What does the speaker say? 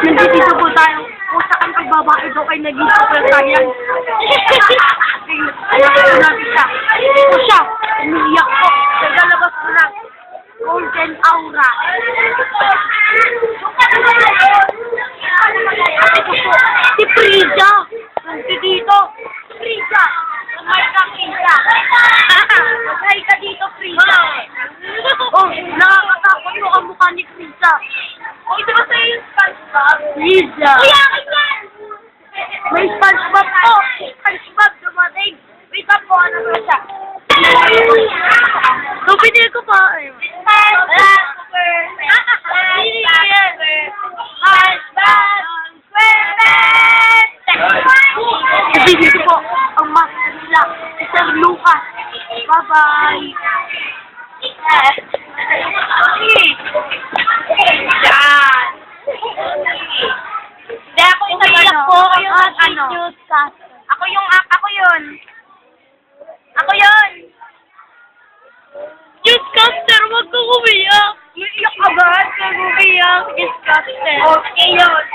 Nandito po tayo. Kung saan kay babae daw ay naging super saiyan. Ko natin siya. Ito siya. Umiiyak po. Nagalabas ko na. Golden Aura. Ito po. Si Frida. Nandito. Frida. Umay ka, Frida. Umay ka dito, Frida. Oh, nakakatakot mo ang mukha ni Frida. Frida. Kuya, kanyan! May SpongeBob po. SpongeBob dumating. Wait up po, ano ba siya? So, pinili ko eh. Pinili ko po ang master nila. Sir Lucas. Bye-bye. Yan. Hindi ako yung naiyak po. Ako yung At ano? newscast. Ako yung, ako yun. Ako yun. Newscaster, wag kang umiyak. Iiyak agad. Kung umiyak, newscaster. Okay yun. Ka.